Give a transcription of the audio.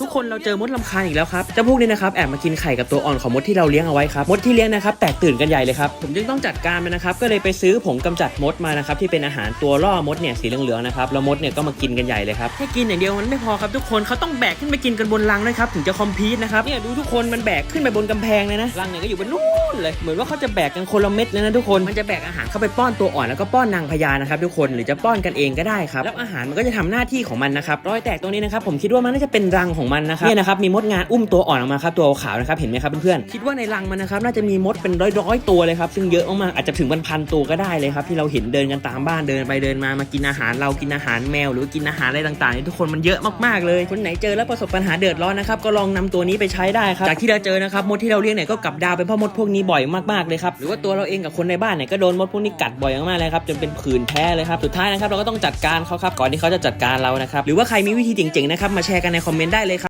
ทุกคนเราเจอมดลำคาญอีกแล้วครับเจ้าพวกนี้นะครับแอบมากินไข่กับตัวอ่อนของมดที่เราเลี้ยงเอาไว้ครับมดที่เลี้ยงนะครับแตกตื่นกันใหญ่เลยครับผมจึงต้องจัดการมันนะครับก็เลยไปซื้อผงกำจัดมดมานะครับที่เป็นอาหารตัวล่อมดเนี่ยสีเหลืองๆนะครับแล้วมดเนี่ยก็มากินกันใหญ่เลยครับแค่กินอย่างเดียวมันไม่พอครับทุกคนเขาต้องแบกขึ้นไปกินกันบนรังด้วยครับถึงจะคอมพีทนะครับเนี่ยดูทุกคนมันแบกขึ้นไปบนกำแพงเลยนะรังเนี่ยก็อยู่บนนู้นเลยเหมือนว่าเขาจะแบกกันคนละเม็ดเลยนะทุกคนมันจะแบกอาหารเข้าไปป้อนตัวอ่อนแล้วก็ป้อนนางพญานะครับทุกคนหรือจะป้อนกันเองก็ได้ครับแล้วอาหารมันก็จะทำหน้าที่ของมันนะครับรอยแตกตรงนี้นะครับผมคิดว่ามันน่าจะเป็นรังของมันนะครับเนี่ยนะครับมีมดงานอุ้มตัวอ่อนออกมาครับตัวขาวนะครับเห็นไหมครับเพื่อนๆคิดว่าในรังมันนะครับน่าจะมีมดเป็นร้อยๆตัวเลยครับซึ่งเยอะมากๆอาจจะถึงพันๆตัวก็ได้เลยครับที่เราเห็นเดินกันตามบ้านเดินไปเดินมามากินอาหารเรากินอาหารแมว หรือว่ากินอาหารอะไรต่างๆนี่ทุกคนมันเยอะมากๆเลยคนไหนเจอแล้วประสบปัญหาเดือดร้อนนะครับก็ลองนำตัวนี้ไปใช้ได้ครับจากที่เราเจอนะครับมดที่เราเลี้ยงเนี่ยก็กลับดาวเป็นเพ่อมดพวกนี้บ่อยมากๆเลยครับหรือว่าตัวเราเองกับคนในบ้านเนี่ยก็โดนมดพวกนี้กัดบ่อยมากๆเลยครับจนเป็นผื่นแพ้เลยครับสุดท้ายนะครับเราก็ต้องจัดการเขาครับก่อนที่เขาจะจัดการเรานะครับหรือว่าใครมีวิธีเจ๋งๆนะครับมาแชร์กันในคอมเมนต์ได้เลย